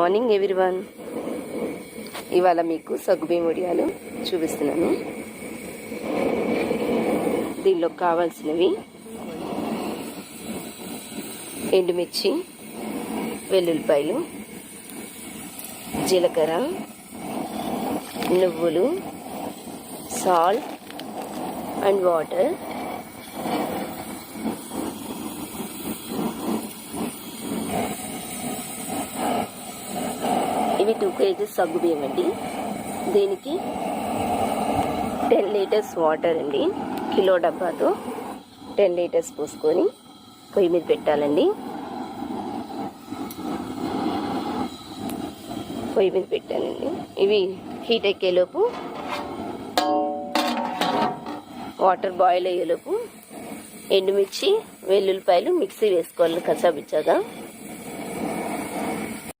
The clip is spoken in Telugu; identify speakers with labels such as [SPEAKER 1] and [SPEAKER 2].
[SPEAKER 1] మార్నింగ్ ఎవ్రీవన్ ఇవాళ మీకు సగ్గుబియ్యం వడియాలు చూపిస్తున్నాను. దీనిలో కావాల్సినవి ఎండుమిర్చి వెల్లుల్లిపాయలు జీలకర్ర నువ్వులు సాల్ట్ అండ్ వాటర్ ఇవి టూ కేజీస్ సగ్గు బియ్యం అండి. దీనికి టెన్ లీటర్స్ వాటర్ అండి. కిలో డబ్బాతో టెన్ లీటర్స్ పోసుకొని పొయ్యి మీద పెట్టాలండి. పొయ్యి మీద పెట్టానండి. ఇవి హీట్ ఎక్కేలోపు వాటర్ బాయిల్ అయ్యేలోపు ఎండుమిర్చి వెల్లుల్లిపాయలు మిక్సీ వేసుకోవాలి కసాబిచ్చాగా